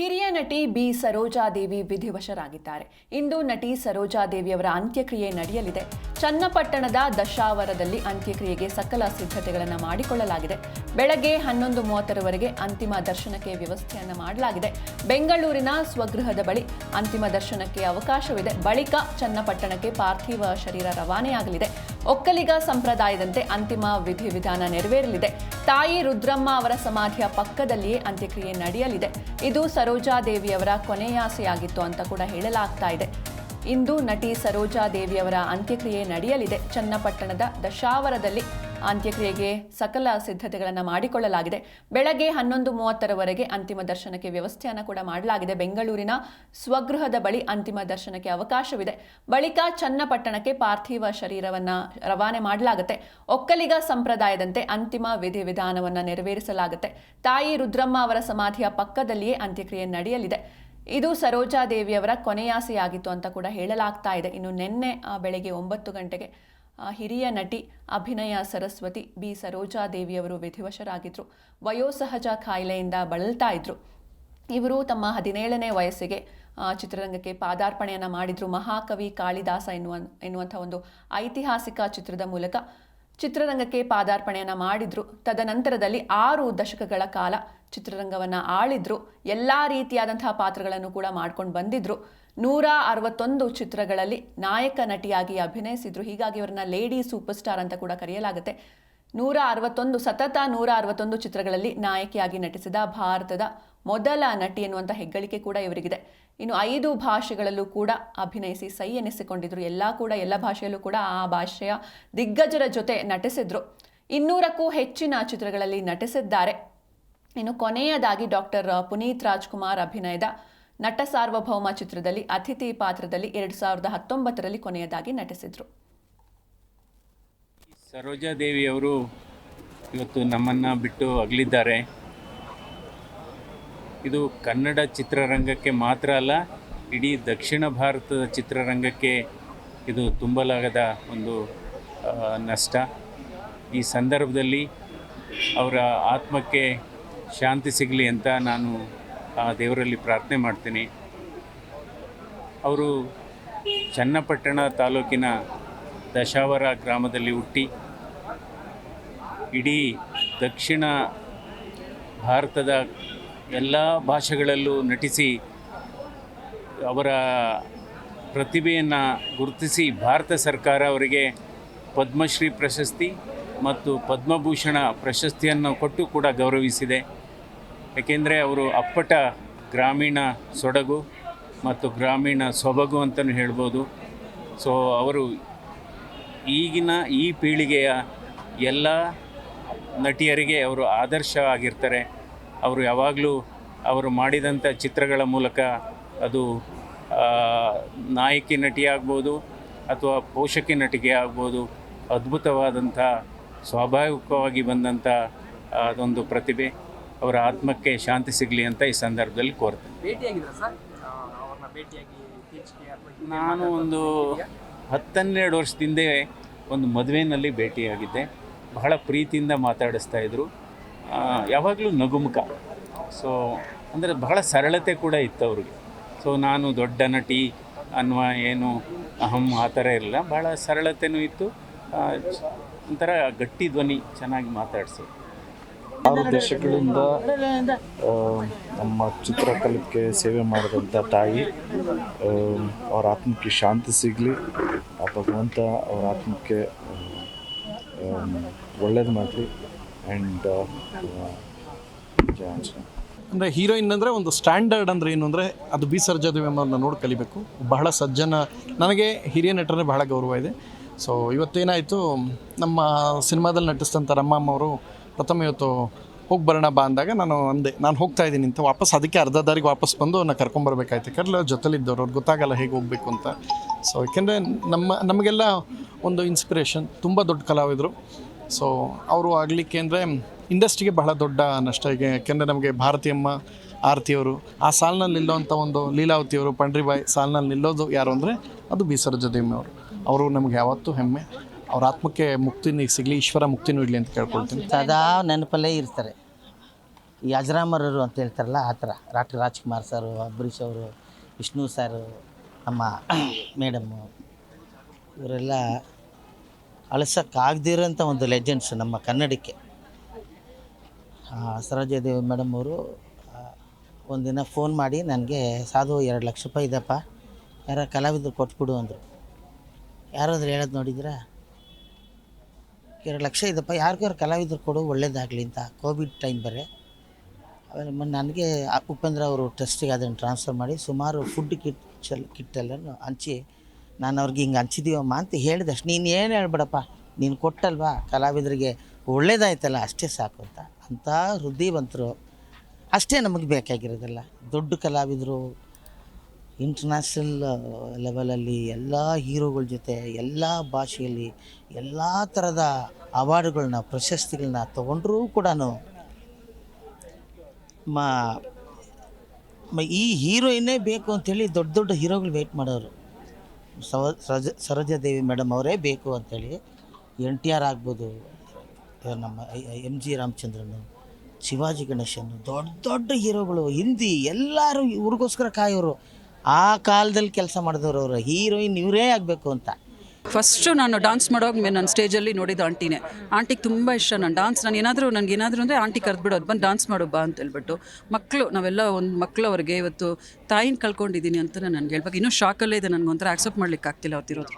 ಹಿರಿಯ ನಟಿ ಬಿ. ಸರೋಜಾದೇವಿ ವಿಧಿವಶರಾಗಿದ್ದಾರೆ. ಇಂದು ನಟಿ ಸರೋಜಾದೇವಿಯವರ ಅಂತ್ಯಕ್ರಿಯೆ ನಡೆಯಲಿದೆ. ಚನ್ನಪಟ್ಟಣದ ದಶಾವರದಲ್ಲಿ ಅಂತ್ಯಕ್ರಿಯೆಗೆ ಸಕಲ ಸಿದ್ಧತೆಗಳನ್ನು ಮಾಡಿಕೊಳ್ಳಲಾಗಿದೆ. ಬೆಳಗ್ಗೆ ಹನ್ನೊಂದು ಮೂವತ್ತರವರೆಗೆ ಅಂತಿಮ ದರ್ಶನಕ್ಕೆ ವ್ಯವಸ್ಥೆಯನ್ನು ಮಾಡಲಾಗಿದೆ. ಬೆಂಗಳೂರಿನ ಸ್ವಗೃಹದ ಬಳಿ ಅಂತಿಮ ದರ್ಶನಕ್ಕೆ ಅವಕಾಶವಿದೆ. ಬಳಿಕ ಚನ್ನಪಟ್ಟಣಕ್ಕೆ ಪಾರ್ಥಿವ ಶರೀರ ರವಾನೆಯಾಗಲಿದೆ. ಒಕ್ಕಲಿಗ ಸಂಪ್ರದಾಯದಂತೆ ಅಂತಿಮ ವಿಧಿವಿಧಾನ ನೆರವೇರಲಿದೆ. ತಾಯಿ ರುದ್ರಮ್ಮ ಅವರ ಸಮಾಧಿಯ ಪಕ್ಕದಲ್ಲಿಯೇ ಅಂತ್ಯಕ್ರಿಯೆ ನಡೆಯಲಿದೆ. ಇದು ಸರೋಜಾದೇವಿಯವರ ಕೊನೆಯಾಸೆಯಾಗಿತ್ತು ಅಂತ ಕೂಡ ಹೇಳಲಾಗ್ತಾ ಇದೆ. ಇಂದು ನಟಿ ಸರೋಜಾ ದೇವಿಯವರ ಅಂತ್ಯಕ್ರಿಯೆ ನಡೆಯಲಿದೆ. ಚನ್ನಪಟ್ಟಣದ ದಶಾವರದಲ್ಲಿ ಅಂತ್ಯಕ್ರಿಯೆಗೆ ಸಕಲ ಸಿದ್ಧತೆಗಳನ್ನು ಮಾಡಿಕೊಳ್ಳಲಾಗಿದೆ. ಬೆಳಗ್ಗೆ ಹನ್ನೊಂದು ಮೂವತ್ತರವರೆಗೆ ಅಂತಿಮ ದರ್ಶನಕ್ಕೆ ವ್ಯವಸ್ಥೆಯನ್ನು ಕೂಡ ಮಾಡಲಾಗಿದೆ. ಬೆಂಗಳೂರಿನ ಸ್ವಗೃಹದ ಬಳಿ ಅಂತಿಮ ದರ್ಶನಕ್ಕೆ ಅವಕಾಶವಿದೆ. ಬಳಿಕ ಚನ್ನಪಟ್ಟಣಕ್ಕೆ ಪಾರ್ಥಿವ ಶರೀರವನ್ನು ರವಾನೆ ಮಾಡಲಾಗುತ್ತೆ. ಒಕ್ಕಲಿಗ ಸಂಪ್ರದಾಯದಂತೆ ಅಂತಿಮ ವಿಧಿವಿಧಾನವನ್ನು ನೆರವೇರಿಸಲಾಗುತ್ತೆ. ತಾಯಿ ರುದ್ರಮ್ಮ ಅವರ ಸಮಾಧಿಯ ಪಕ್ಕದಲ್ಲಿಯೇ ಅಂತ್ಯಕ್ರಿಯೆ ನಡೆಯಲಿದೆ. ಇದು ಸರೋಜಾದೇವಿಯವರ ಕೊನೆಯಾಸೆಯಾಗಿತ್ತು ಅಂತ ಕೂಡ ಹೇಳಲಾಗ್ತಾ ಇದೆ. ಇನ್ನು ನಿನ್ನೆ ಬೆಳಗ್ಗೆ ಒಂಬತ್ತು ಗಂಟೆಗೆ ಹಿರಿಯ ನಟಿ ಅಭಿನಯ ಸರಸ್ವತಿ ಬಿ. ಸರೋಜಾದೇವಿಯವರು ವಿಧಿವಶರಾಗಿದ್ದರು ವಯೋಸಹಜ ಕಾಯಿಲೆಯಿಂದ ಬಳಲ್ತಾ ಇದ್ರು. ಇವರು ತಮ್ಮ ಹದಿನೇಳನೇ ವಯಸ್ಸಿಗೆ ಚಿತ್ರರಂಗಕ್ಕೆ ಪಾದಾರ್ಪಣೆಯನ್ನು ಮಾಡಿದ್ರು. ಮಹಾಕವಿ ಕಾಳಿದಾಸ ಎನ್ನುವ, ಎನ್ನುವಂಥ ಒಂದು ಐತಿಹಾಸಿಕ ಚಿತ್ರದ ಮೂಲಕ ಚಿತ್ರರಂಗಕ್ಕೆ ಪಾದಾರ್ಪಣೆಯನ್ನು ಮಾಡಿದ್ರು. ತದನಂತರದಲ್ಲಿ ಆರು ದಶಕಗಳ ಕಾಲ ಚಿತ್ರರಂಗವನ್ನು ಆಳಿದ್ರು. ಎಲ್ಲ ರೀತಿಯಾದಂತಹ ಪಾತ್ರಗಳನ್ನು ಕೂಡ ಮಾಡ್ಕೊಂಡು ಬಂದಿದ್ರು. ನೂರ ಅರವತ್ತೊಂದು ಚಿತ್ರಗಳಲ್ಲಿ ನಾಯಕ ನಟಿಯಾಗಿ ಅಭಿನಯಿಸಿದ್ರು. ಹೀಗಾಗಿ ಇವರನ್ನ ಲೇಡಿ ಸೂಪರ್ ಸ್ಟಾರ್ ಅಂತ ಕೂಡ ಕರೆಯಲಾಗುತ್ತೆ. ನೂರ ಅರವತ್ತೊಂದು ಸತತ ನೂರ ಅರವತ್ತೊಂದು ಚಿತ್ರಗಳಲ್ಲಿ ನಾಯಕಿಯಾಗಿ ನಟಿಸಿದ ಭಾರತದ ಮೊದಲ ನಟಿ ಎನ್ನುವಂಥ ಹೆಗ್ಗಳಿಕೆ ಕೂಡ ಇವರಿಗಿದೆ. ಇನ್ನು ಐದು ಭಾಷೆಗಳಲ್ಲೂ ಕೂಡ ಅಭಿನಯಿಸಿ ಸೈ ಎನಿಸಿಕೊಂಡಿದ್ರು. ಎಲ್ಲ ಕೂಡ, ಎಲ್ಲ ಭಾಷೆಯಲ್ಲೂ ಕೂಡ ಆ ಭಾಷೆಯ ದಿಗ್ಗಜರ ಜೊತೆ ನಟಿಸಿದ್ರು. ಇನ್ನೂರಕ್ಕೂ ಹೆಚ್ಚಿನ ಚಿತ್ರಗಳಲ್ಲಿ ನಟಿಸಿದ್ದಾರೆ. ಇನ್ನು ಕೊನೆಯದಾಗಿ ಡಾಕ್ಟರ್ ಪುನೀತ್ ರಾಜ್ಕುಮಾರ್ ಅಭಿನಯದ ನಟ ಸಾರ್ವಭೌಮ ಚಿತ್ರದಲ್ಲಿ ಅತಿಥಿ ಪಾತ್ರದಲ್ಲಿ ಎರಡು ಸಾವಿರದ ಹತ್ತೊಂಬತ್ತರಲ್ಲಿ ಕೊನೆಯದಾಗಿ ನಟಿಸಿದ್ರು. ಸರೋಜಾದೇವಿಯವರು ಇವತ್ತು ನಮ್ಮನ್ನು ಬಿಟ್ಟು ಅಗಲಿದ್ದಾರೆ. ಇದು ಕನ್ನಡ ಚಿತ್ರರಂಗಕ್ಕೆ ಮಾತ್ರ ಅಲ್ಲ, ಇಡೀ ದಕ್ಷಿಣ ಭಾರತದ ಚಿತ್ರರಂಗಕ್ಕೆ ಇದು ತುಂಬಲಾಗದ ಒಂದು ನಷ್ಟ. ಈ ಸಂದರ್ಭದಲ್ಲಿ ಅವರ ಆತ್ಮಕ್ಕೆ ಶಾಂತಿ ಸಿಗಲಿ ಅಂತ ನಾನು ಆ ದೇವರಲ್ಲಿ ಪ್ರಾರ್ಥನೆ ಮಾಡ್ತೀನಿ. ಅವರು ಚನ್ನಪಟ್ಟಣ ತಾಲೂಕಿನ ದಶಾವರ ಗ್ರಾಮದಲ್ಲಿ ಹುಟ್ಟಿ ಇಡೀ ದಕ್ಷಿಣ ಭಾರತದ ಎಲ್ಲ ಭಾಷೆಗಳಲ್ಲೂ ನಟಿಸಿ ಅವರ ಪ್ರತಿಭೆಯನ್ನು ಗುರುತಿಸಿ ಭಾರತ ಸರ್ಕಾರ ಅವರಿಗೆ ಪದ್ಮಶ್ರೀ ಪ್ರಶಸ್ತಿ ಮತ್ತು ಪದ್ಮಭೂಷಣ ಪ್ರಶಸ್ತಿಯನ್ನು ಕೊಟ್ಟು ಕೂಡ ಗೌರವಿಸಿದೆ. ಏಕೆಂದರೆ ಅವರು ಅಪ್ಪಟ ಗ್ರಾಮೀಣ ಸೊಡಗು ಮತ್ತು ಗ್ರಾಮೀಣ ಸೊಬಗು ಅಂತಲೂ ಹೇಳ್ಬೋದು. ಸೊ ಅವರು ಈಗಿನ ಈ ಪೀಳಿಗೆಯ ಎಲ್ಲ ನಟಿಯರಿಗೆ ಅವರು ಆದರ್ಶ ಆಗಿರ್ತಾರೆ ಅವರು ಯಾವಾಗಲೂ ಅವರು ಮಾಡಿದಂಥ ಚಿತ್ರಗಳ ಮೂಲಕ ಅದು ನಾಯಕಿ ನಟಿ ಆಗ್ಬೋದು ಅಥವಾ ಪೋಷಕಿ ನಟಿಗೆ ಆಗ್ಬೋದು, ಅದ್ಭುತವಾದಂಥ, ಸ್ವಾಭಾವಿಕವಾಗಿ ಬಂದಂಥ ಅದೊಂದು ಪ್ರತಿಭೆ. ಅವರ ಆತ್ಮಕ್ಕೆ ಶಾಂತಿ ಸಿಗಲಿ ಅಂತ ಈ ಸಂದರ್ಭದಲ್ಲಿ ಕೋರ್ತೇನೆ. ಭೇಟಿಯಾಗಿದ್ದಾರೆ ಸರ್? ಭೇಟಿಯಾಗಿ ನಾನು ಒಂದು ಹತ್ತನ್ನೆರಡು ವರ್ಷದಿಂದ ಒಂದು ಮದುವೆಯಲ್ಲಿ ಭೇಟಿಯಾಗಿದ್ದೆ. ಬಹಳ ಪ್ರೀತಿಯಿಂದ ಮಾತಾಡಿಸ್ತಾ ಇದ್ದರು ಯಾವಾಗಲೂ ನಗುಮುಖ. ಸೊ ಅಂದರೆ ಬಹಳ ಸರಳತೆ ಕೂಡ ಇತ್ತು ಅವ್ರಿಗೆ. ಸೊ ನಾನು ದೊಡ್ಡ ನಟಿ ಅನ್ನುವ ಏನು ಅಹಂ ಆ ಥರ ಇರಲಿಲ್ಲ. ಭಾಳ ಸರಳತೆನೂ ಇತ್ತು. ಒಂಥರ ಗಟ್ಟಿ ಧ್ವನಿ ಚೆನ್ನಾಗಿ ಮಾತಾಡಿಸೋದು. ಆರು ದೇಶಗಳಿಂದ ನಮ್ಮ ಚಿತ್ರಕಲೆಗೆ ಸೇವೆ ಮಾಡಿದಂಥ ತಾಯಿ ಅವರ ಆತ್ಮಕ್ಕೆ ಶಾಂತಿ ಸಿಗಲಿ, ಆ ಭಗವಂತ ಅವರ ಆತ್ಮಕ್ಕೆ ಒಳ್ಳೇದು ಮಾಡಲಿ ಆ್ಯಂಡ್ ಅಂದರೆ ಹೀರೋಯಿನ್ ಅಂದರೆ ಒಂದು ಸ್ಟ್ಯಾಂಡರ್ಡ್ ಅಂದರೆ ಏನು ಅಂದರೆ ಅದು ಬಿ ಸರ್ಜಾದೇವಿ ಅನ್ನೋದನ್ನ ನೋಡಿ ಕಲಿಬೇಕು. ಬಹಳ ಸಜ್ಜನ, ನನಗೆ ಹಿರಿಯ ನಟರೇ ಬಹಳ ಗೌರವ ಇದೆ. ಸೊ ಇವತ್ತೇನಾಯಿತು, ನಮ್ಮ ಸಿನಿಮಾದಲ್ಲಿ ನಟಿಸಿದಂಥ ರಮ್ಮಮ್ಮ ಅವರು ಪ್ರಥಮ ಇವತ್ತು ಹೋಗಿ ಬರೋಣ ಬಾ ಅಂದಾಗ ನಾನು ಅಂದೆ, ನಾನು ಹೋಗ್ತಾ ಇದ್ದೀನಿ ಅಂತ ವಾಪಸ್ ಅದಕ್ಕೆ ಅರ್ಧ ದಾರಿಗೆ ವಾಪಸ್ ಬಂದು ಅವ್ರನ್ನ ಕರ್ಕೊಂಬರ್ಬೇಕಾಯ್ತು ಯಾಕಂದ್ರೆ ಜೊತೆಲಿದ್ದವ್ರು, ಅವ್ರಿಗೆ ಗೊತ್ತಾಗಲ್ಲ ಹೇಗೆ ಹೋಗಬೇಕು ಅಂತ. ಸೊ ಯಾಕೆಂದರೆ ನಮ್ಮ, ನಮಗೆಲ್ಲ ಒಂದು ಇನ್ಸ್ಪಿರೇಷನ್ ತುಂಬ ದೊಡ್ಡ ಕಲಾವಿದರು. ಸೊ ಅವರು ಆಗಲಿಕ್ಕೆ ಅಂದರೆ ಇಂಡಸ್ಟ್ರಿಗೆ ಬಹಳ ದೊಡ್ಡ ನಷ್ಟ ಈಗ, ಯಾಕೆಂದರೆ ನಮಗೆ ಭಾರತಿಯಮ್ಮ, ಆರತಿಯವರು, ಆ ಸಾಲಿನಲ್ಲಿ ನಿಲ್ಲೋವಂಥ ಒಂದು ಲೀಲಾವತಿಯವರು, ಪಂಡ್ರಿಬಾಯಿ ಸಾಲಿನಲ್ಲಿ ನಿಲ್ಲೋದು ಯಾರು ಅಂದರೆ ಅದು ಬಿ ಸರೋಜದೇವಿ ಅವರು ಅವರು ನಮಗೆ ಯಾವತ್ತೂ ಹೆಮ್ಮೆ. ಅವ್ರ ಆತ್ಮಕ್ಕೆ ಮುಕ್ತಿನ ಸಿಗಲಿ, ಈಶ್ವರ ಮುಕ್ತಿನೂ ಇರಲಿ ಅಂತ ಕೇಳ್ಕೊಳ್ತೀನಿ. ಸದಾ ನೆನಪಲ್ಲೇ ಇರ್ತಾರೆ. ಈ ಅಜರಾಮರರು ಅಂತ ಹೇಳ್ತಾರಲ್ಲ, ಆ ಥರ. ಡಾಕ್ಟರ್ ರಾಜ್ಕುಮಾರ್ ಸರು, ಅಂಬರೀಷ್ ಅವರು, ವಿಷ್ಣು ಸರು, ನಮ್ಮ ಮೇಡಮ್ಮು ಇವರೆಲ್ಲ ಅಳಿಸೋಕ್ಕಾಗದಿರೋಂಥ ಒಂದು ಲೆಜೆಂಡ್ಸ್ ನಮ್ಮ ಕನ್ನಡಕ್ಕೆ ಸರೋಜಾದೇವಿ ಮೇಡಮ್ ಅವರು ಒಂದಿನ ಫೋನ್ ಮಾಡಿ ನನಗೆ, ಸಾಧು, ಎರಡು ಲಕ್ಷ ರೂಪಾಯಿ ಇದೆಪ್ಪ ಯಾರ ಕಲಾವಿದ್ರು ಕೊಟ್ಬಿಡು ಅಂದರು. ಯಾರಾದರೂ ಹೇಳೋದು ನೋಡಿದ್ರಾ ಎರಡು ಲಕ್ಷ ಇದೆಪ್ಪ ಯಾರಿಗಾರು ಕಲಾವಿದರು ಕೊಡು, ಒಳ್ಳೇದಾಗಲಿ ಅಂತ ಕೋವಿಡ್ ಟೈಮ್ ಬೇರೆ. ಆಮೇಲೆ ಮೊನ್ನೆ ನನಗೆ ಉಪೇಂದ್ರ ಅವರು ಟ್ರಸ್ಟಿಗೆ ಅದನ್ನು ಟ್ರಾನ್ಸ್ಫರ್ ಮಾಡಿ, ಸುಮಾರು ಫುಡ್ ಕಿಟ್ ಚಲ್ ಕಿಟ್ಟೆಲ್ಲನೂ ಹಂಚಿ, ನಾನು ಅವ್ರಿಗೆ ಹಿಂಗೆ ಹಂಚಿದೀವಮ್ಮ ಅಂತ ಹೇಳಿದೆ. ಅಷ್ಟು ನೀನು ಏನು ಹೇಳ್ಬೇಡಪ್ಪ, ನೀನು ಕೊಟ್ಟಲ್ವಾ, ಕಲಾವಿದರಿಗೆ ಒಳ್ಳೇದಾಯ್ತಲ್ಲ, ಅಷ್ಟೇ ಸಾಕು ಅಂತ. ಅಂಥ ಹೃದಯವಂತರು, ಅಷ್ಟೇ ನಮಗೆ ಬೇಕಾಗಿರೋದಲ್ಲ. ದೊಡ್ಡ ಕಲಾವಿದರು ಇಂಟರ್ನ್ಯಾಷನಲ್ ಲೆವೆಲಲ್ಲಿ ಎಲ್ಲ ಹೀರೋಗಳ ಜೊತೆ, ಎಲ್ಲ ಭಾಷೆಯಲ್ಲಿ ಎಲ್ಲ ಥರದ ಅವಾರ್ಡ್ಗಳನ್ನ ಪ್ರಶಸ್ತಿಗಳನ್ನ ತೊಗೊಂಡ್ರೂ ಕೂಡ ಮಾ, ಮ, ಈ ಹೀರೋಯಿನ್ನೇ ಬೇಕು ಅಂಥೇಳಿ ದೊಡ್ಡ ದೊಡ್ಡ ಹೀರೋಗಳು ವೆಯ್ಟ್ ಮಾಡೋರು. ಸವ, ಸರಜ ಸರೋಜಾದೇವಿ ಮೇಡಮ್ ಅವರೇ ಬೇಕು ಅಂಥೇಳಿ ಎನ್ ಟಿ ಆರ್ ಆಗ್ಬೋದು, ನಮ್ಮ ಎಂ ಜಿ ರಾಮಚಂದ್ರನು, ಶಿವಾಜಿ ಗಣೇಶನ್, ದೊಡ್ಡ ದೊಡ್ಡ ಹೀರೋಗಳು, ಹಿಂದಿ ಎಲ್ಲರೂ ಇವ್ರಿಗೋಸ್ಕರ ಕಾಯೋರು. ಆ ಕಾಲದಲ್ಲಿ ಕೆಲಸ ಮಾಡಿದವರು ಅವರು. ಹೀರೋಯಿನ್ ಇವರೇ ಆಗಬೇಕು ಅಂತ. ಫಸ್ಟು ನಾನು ಡಾನ್ಸ್ ಮಾಡೋವಾಗ ನನ್ನ ನಾನು ಸ್ಟೇಜಲ್ಲಿ ನೋಡಿದ್ದು ಆಂಟಿನೇ. ಆಂಟಿಗೆ ತುಂಬ ಇಷ್ಟ ನಾನು ಡಾನ್ಸ್ ನಾನು ಏನಾದರೂ ನನಗೆ ಏನಾದರೂ ಅಂದರೆ ಆಂಟಿ ಕರೆದ್ಬಿಡೋದು ಬಂದು ಡಾನ್ಸ್ ಮಾಡು ಬಾ ಅಂತ ಹೇಳ್ಬಿಟ್ಟು ಮಕ್ಕಳು ನಾವೆಲ್ಲ ಒಂದು ಮಕ್ಕಳು ಅವ್ರಿಗೆ ಇವತ್ತು ತಾಯಿನ ಕಳ್ಕೊಂಡಿದ್ದೀನಿ ಅಂತ ನನಗೆ ಹೇಳ್ಬೇಕು. ಇನ್ನೂ ಶಾಕಲ್ಲೇ ಇದೆ ನನಗೊಂಥರ ಆಕ್ಸೆಪ್ಟ್ ಮಾಡ್ಲಿಕ್ಕೆ ಆಗ್ತಿಲ್ಲ ಅವತ್ತಿರೋದು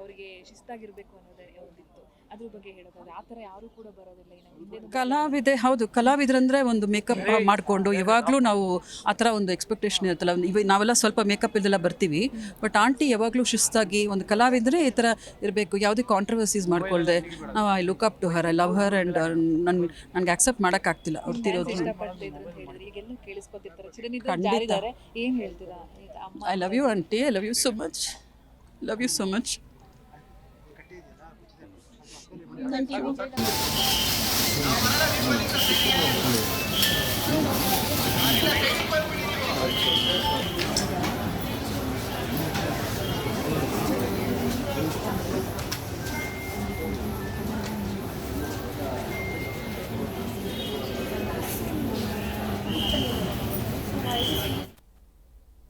ಅವರಿಗೆ ಶಿಸ್ತಾಗಿರ್ಬೇಕು ಅನ್ನೋದೇ ಒಂದಿತ್ತು ಅದ್ರ ಬಗ್ಗೆ ಹೇಳೋದಾದ್ರೆ ಆ ಥರ ಯಾರು ಕೂಡ ಬರೋದಿಲ್ಲ ಇನ್ನು ಕಲಾವಿದೆ ಹೌದು ಕಲಾವಿದ್ರಂದ್ರೆ ಒಂದು ಮೇಕಪ್ ಮಾಡಿಕೊಂಡು ಯಾವಾಗಲೂ ನಾವು ಆ ಥರ ಒಂದು ಎಕ್ಸ್ಪೆಕ್ಟೇಷನ್ ಇರುತ್ತಲ್ಲ ಇವ ನಾವೆಲ್ಲ ಸ್ವಲ್ಪ ಮೇಕಪ್ ಇದೆಲ್ಲ ಬರ್ತೀವಿ ಬಟ್ ಆಂಟಿ ಯಾವಾಗಲೂ ಶಿಸ್ತಾಗಿ ಒಂದು ಕಲಾವಿದ್ರೆ ಈ ಥರ ಇರಬೇಕು ಯಾವುದೇ ಕಾಂಟ್ರವರ್ಸೀಸ್ ಮಾಡ್ಕೊಳ್ದೆ. ನಾವು I look up to her I love her and ನನ್ ನನಗೆ ಅಕ್ಸೆಪ್ಟ್ ಮಾಡೋಕ್ಕಾಗ್ತಿಲ್ಲ ಅವ್ರು ತಿರೋದು. ಖಂಡಿತ. I love you aunty I love you so much Love you so much. Thank you.